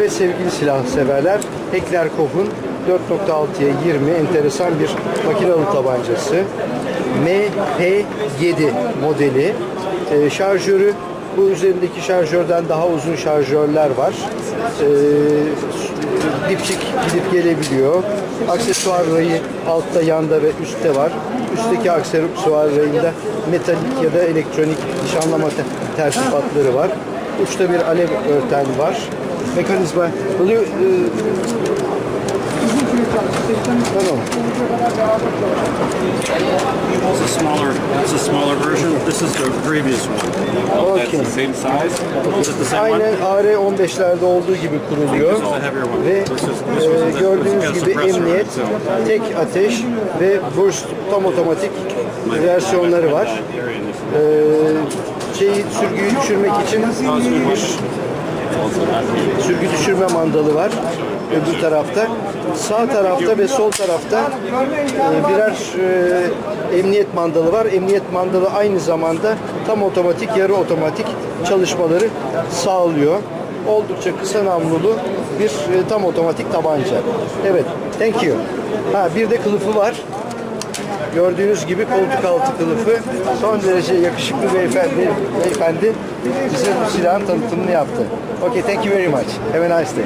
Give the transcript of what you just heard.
sevgili silah severler, Heckler Koch'un 4.6'ya 20 enteresan bir makinalı tabancası. MP7 modeli. Ee, şarjörü bu üzerindeki şarjörden daha uzun şarjörler var. Ee, dipçik gidip gelebiliyor. Aksesuar rayı altta, yanda ve üstte var. Üstteki aksesuar rayında metalik ya da elektronik nişanlama te- tersifatları var. Uçta bir alev örten var. Mekanizma. Uh, no, no. It's a smaller. That's a smaller version. This is the previous one. Okay. That's the same size. Is it the same? Aynen AR-15'lerde olduğu gibi kuruluyor ve e, gördüğünüz gibi emniyet, tek ateş ve burst tam otomatik versiyonları var. E, şeyi sürgüyü düşürmek için sürgü düşürme mandalı var öbür tarafta. Sağ tarafta ve sol tarafta e, birer e, emniyet mandalı var. Emniyet mandalı aynı zamanda tam otomatik, yarı otomatik çalışmaları sağlıyor. Oldukça kısa namlulu bir e, tam otomatik tabanca. Evet, thank you. Ha, bir de kılıfı var. Gördüğünüz gibi koltuk altı kılıfı son derece yakışıklı beyefendi, beyefendi bize bu silahın tanıtımını yaptı. Okay, thank you very much. Have a nice day.